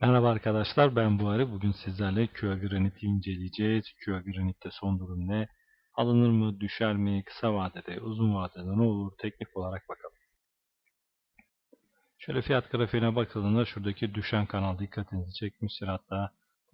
Merhaba arkadaşlar ben Buhari. Bugün sizlerle QA Granit'i inceleyeceğiz. QA Granit'te son durum ne? Alınır mı, düşer mi, kısa vadede, uzun vadede ne olur teknik olarak bakalım. Şöyle fiyat grafiğine bakıldığında şuradaki düşen kanal dikkatinizi çekmiştir. Hatta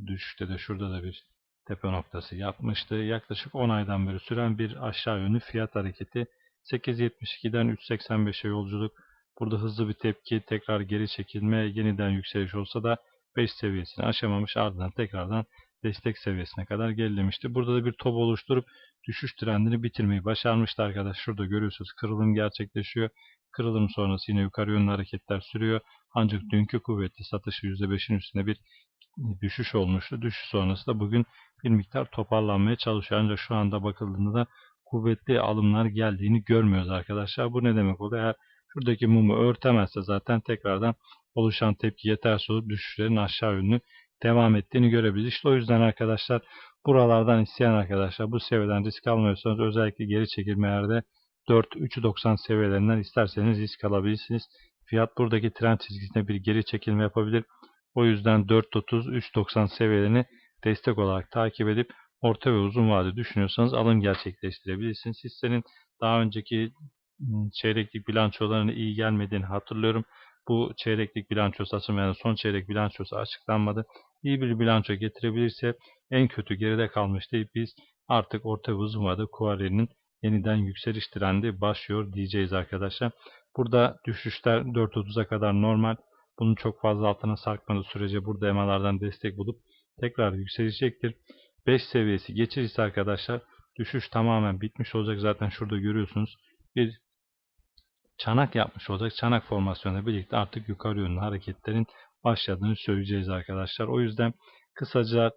düşüşte de şurada da bir tepe noktası yapmıştı. Yaklaşık 10 aydan beri süren bir aşağı yönlü fiyat hareketi. 8.72'den 3.85'e yolculuk. Burada hızlı bir tepki, tekrar geri çekilme, yeniden yükseliş olsa da 5 seviyesini aşamamış ardından tekrardan destek seviyesine kadar gerilemişti. Burada da bir top oluşturup düşüş trendini bitirmeyi başarmıştı arkadaş. Şurada görüyorsunuz kırılım gerçekleşiyor. Kırılım sonrası yine yukarı yönlü hareketler sürüyor. Ancak dünkü kuvvetli satışı %5'in üstünde bir düşüş olmuştu. Düşüş sonrası da bugün bir miktar toparlanmaya çalışıyor. Ancak şu anda bakıldığında da kuvvetli alımlar geldiğini görmüyoruz arkadaşlar. Bu ne demek oluyor? Eğer şuradaki mumu örtemezse zaten tekrardan oluşan tepki yetersiz olup düşüşlerin aşağı yönlü devam ettiğini görebiliriz. İşte o yüzden arkadaşlar buralardan isteyen arkadaşlar bu seviyeden risk almıyorsanız özellikle geri çekilmelerde 4-3.90 seviyelerinden isterseniz risk alabilirsiniz. Fiyat buradaki trend çizgisine bir geri çekilme yapabilir. O yüzden 4.30-3.90 seviyelerini destek olarak takip edip orta ve uzun vade düşünüyorsanız alım gerçekleştirebilirsiniz. Hissenin daha önceki çeyreklik bilançolarına iyi gelmediğini hatırlıyorum. Bu çeyreklik bilançosu açılmayan son çeyrek bilançosu açıklanmadı. İyi bir bilanço getirebilirse en kötü geride kalmıştı. Biz artık orta ve uzun vade Kuari'nin yeniden yükseliş trendi başlıyor diyeceğiz arkadaşlar. Burada düşüşler 4.30'a kadar normal. Bunun çok fazla altına sarkmadığı sürece burada emalardan destek bulup tekrar yükselecektir. 5 seviyesi geçirirse arkadaşlar düşüş tamamen bitmiş olacak. Zaten şurada görüyorsunuz bir çanak yapmış olacak. Çanak formasyonuyla birlikte artık yukarı yönlü hareketlerin başladığını söyleyeceğiz arkadaşlar. O yüzden kısaca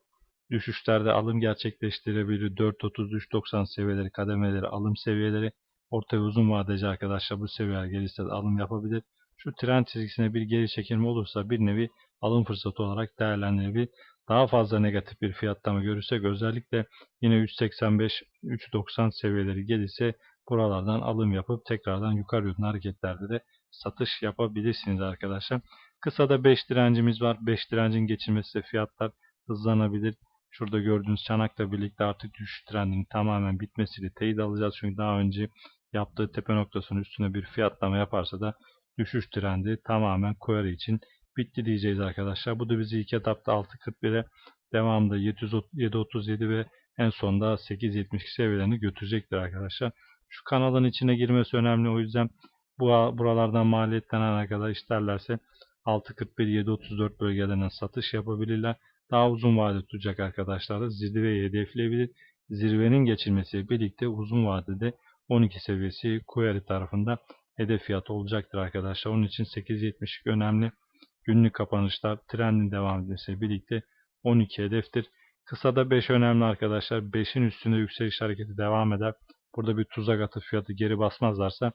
düşüşlerde alım gerçekleştirebilir. 4.33-90 seviyeleri, kademeleri, alım seviyeleri. Orta ve uzun vadeci arkadaşlar bu seviyeler gelirse de alım yapabilir. Şu trend çizgisine bir geri çekilme olursa bir nevi alım fırsatı olarak değerlendirilebilir. Daha fazla negatif bir fiyatlama görürsek özellikle yine 3.85-3.90 seviyeleri gelirse buralardan alım yapıp tekrardan yukarı yönlü hareketlerde de satış yapabilirsiniz arkadaşlar. Kısada 5 direncimiz var. 5 direncin geçilmesi fiyatlar hızlanabilir. Şurada gördüğünüz çanakla birlikte artık düşüş trendinin tamamen bitmesiyle teyit alacağız. Çünkü daha önce yaptığı tepe noktasının üstüne bir fiyatlama yaparsa da düşüş trendi tamamen query için bitti diyeceğiz arkadaşlar. Bu da bizi ilk etapta 6.41'e devamında 7.37 ve en sonda 8.72 seviyelerini götürecektir arkadaşlar. Şu kanalın içine girmesi önemli. O yüzden bu buralardan maliyetlenen kadar isterlerse 6.41-7.34 bölgelerinden satış yapabilirler. Daha uzun vade tutacak arkadaşlar da zirveyi hedefleyebilir. Zirvenin geçilmesiyle birlikte uzun vadede 12 seviyesi Query tarafında hedef fiyatı olacaktır arkadaşlar. Onun için 8.72 önemli. Günlük kapanışlar trendin devam etmesiyle birlikte 12 hedeftir. Kısada 5 önemli arkadaşlar. 5'in üstünde yükseliş hareketi devam eder. Burada bir tuzak atı fiyatı geri basmazlarsa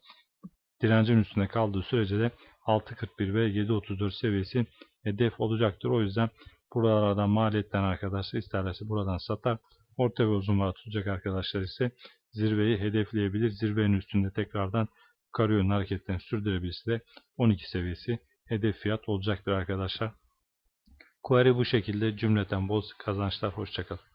direncin üstünde kaldığı sürece de 6.41 ve 7.34 seviyesi hedef olacaktır. O yüzden buralardan maliyetten arkadaşlar isterlerse buradan satar. Orta ve uzun vade tutacak arkadaşlar ise zirveyi hedefleyebilir. Zirvenin üstünde tekrardan yukarı yönlü hareketlerini sürdürebilirse de 12 seviyesi hedef fiyat olacaktır arkadaşlar. Query bu şekilde cümleten bol kazançlar. Hoşçakalın.